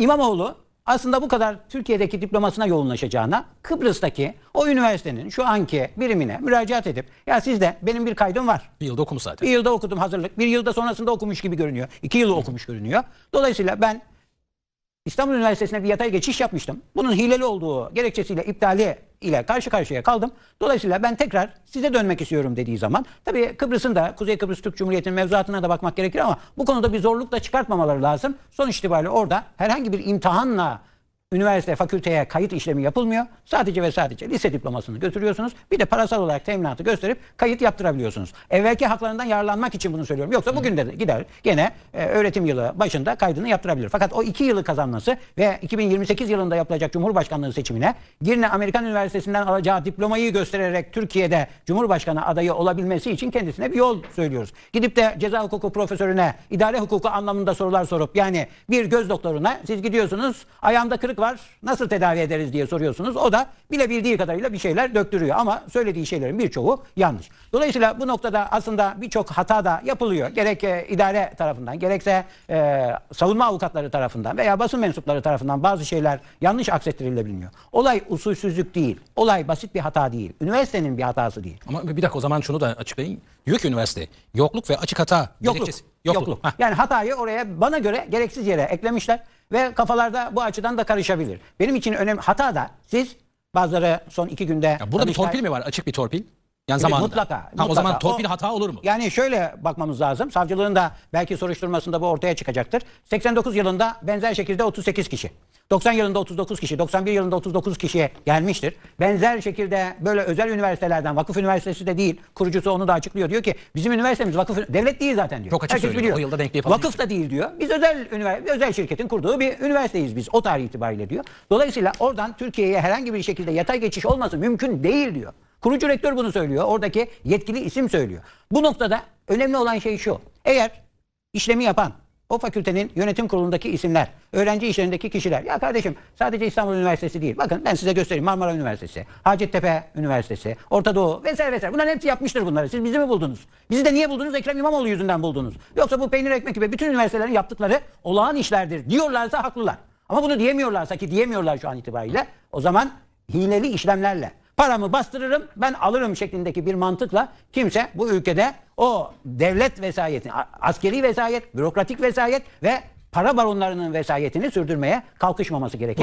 İmamoğlu aslında bu kadar Türkiye'deki diplomasına yoğunlaşacağına Kıbrıs'taki o üniversitenin şu anki birimine müracaat edip ya sizde benim bir kaydım var. Bir yılda okumuş zaten. Bir yılda okudum hazırlık. Bir yılda sonrasında okumuş gibi görünüyor. İki yılı okumuş görünüyor. Dolayısıyla ben İstanbul Üniversitesi'ne bir yatay geçiş yapmıştım. Bunun hileli olduğu gerekçesiyle iptali ile karşı karşıya kaldım. Dolayısıyla ben tekrar size dönmek istiyorum dediği zaman tabii Kıbrıs'ın da Kuzey Kıbrıs Türk Cumhuriyeti'nin mevzuatına da bakmak gerekir ama bu konuda bir zorluk da çıkartmamaları lazım. Sonuç itibariyle orada herhangi bir imtihanla üniversite, fakülteye kayıt işlemi yapılmıyor. Sadece ve sadece lise diplomasını götürüyorsunuz. Bir de parasal olarak teminatı gösterip kayıt yaptırabiliyorsunuz. Evvelki haklarından yararlanmak için bunu söylüyorum. Yoksa bugün de gider gene e, öğretim yılı başında kaydını yaptırabilir. Fakat o iki yılı kazanması ve 2028 yılında yapılacak Cumhurbaşkanlığı seçimine Girne Amerikan Üniversitesi'nden alacağı diplomayı göstererek Türkiye'de Cumhurbaşkanı adayı olabilmesi için kendisine bir yol söylüyoruz. Gidip de ceza hukuku profesörüne idare hukuku anlamında sorular sorup yani bir göz doktoruna siz gidiyorsunuz ayağımda kırık var nasıl tedavi ederiz diye soruyorsunuz. O da bilebildiği kadarıyla bir şeyler döktürüyor ama söylediği şeylerin birçoğu yanlış. Dolayısıyla bu noktada aslında birçok hata da yapılıyor. Gerek e, idare tarafından gerekse e, savunma avukatları tarafından veya basın mensupları tarafından bazı şeyler yanlış aksettirilebiliyor. Olay usulsüzlük değil. Olay basit bir hata değil. Üniversitenin bir hatası değil. Ama bir dakika o zaman şunu da açıklayın. Diyor ki üniversite yokluk ve açık hata Yokluk. Yokluk. Hah. Yani hatayı oraya bana göre gereksiz yere eklemişler ve kafalarda bu açıdan da karışabilir. Benim için önemli hata da siz bazıları son iki günde Ya burada bir Danıştay- torpil mi var? Açık bir torpil. Yani zamanında. mutlaka, Ha, mutlaka. O zaman torpil O- hata olur mu? Yani şöyle bakmamız lazım. Savcılığın da belki soruşturmasında bu ortaya çıkacaktır. 89 yılında benzer şekilde 38 kişi. 90 yılında 39 kişi, 91 yılında 39 kişiye gelmiştir. Benzer şekilde böyle özel üniversitelerden, vakıf üniversitesi de değil, kurucusu onu da açıklıyor. Diyor ki bizim üniversitemiz vakıf, devlet değil zaten diyor. Çok açık söylüyor. O yılda denkliği falan Vakıf da değil diyor. Biz özel üniversite, özel şirketin kurduğu bir üniversiteyiz biz o tarih itibariyle diyor. Dolayısıyla oradan Türkiye'ye herhangi bir şekilde yatay geçiş olması mümkün değil diyor. Kurucu rektör bunu söylüyor. Oradaki yetkili isim söylüyor. Bu noktada önemli olan şey şu. Eğer işlemi yapan o fakültenin yönetim kurulundaki isimler, öğrenci işlerindeki kişiler. Ya kardeşim sadece İstanbul Üniversitesi değil. Bakın ben size göstereyim. Marmara Üniversitesi, Hacettepe Üniversitesi, Orta Doğu vesaire vesaire. Bunların hepsi yapmıştır bunları. Siz bizi mi buldunuz? Bizi de niye buldunuz? Ekrem İmamoğlu yüzünden buldunuz. Yoksa bu peynir ekmek gibi bütün üniversitelerin yaptıkları olağan işlerdir diyorlarsa haklılar. Ama bunu diyemiyorlarsa ki diyemiyorlar şu an itibariyle o zaman hileli işlemlerle paramı bastırırım ben alırım şeklindeki bir mantıkla kimse bu ülkede o devlet vesayetini, askeri vesayet, bürokratik vesayet ve para baronlarının vesayetini sürdürmeye kalkışmaması gerekir.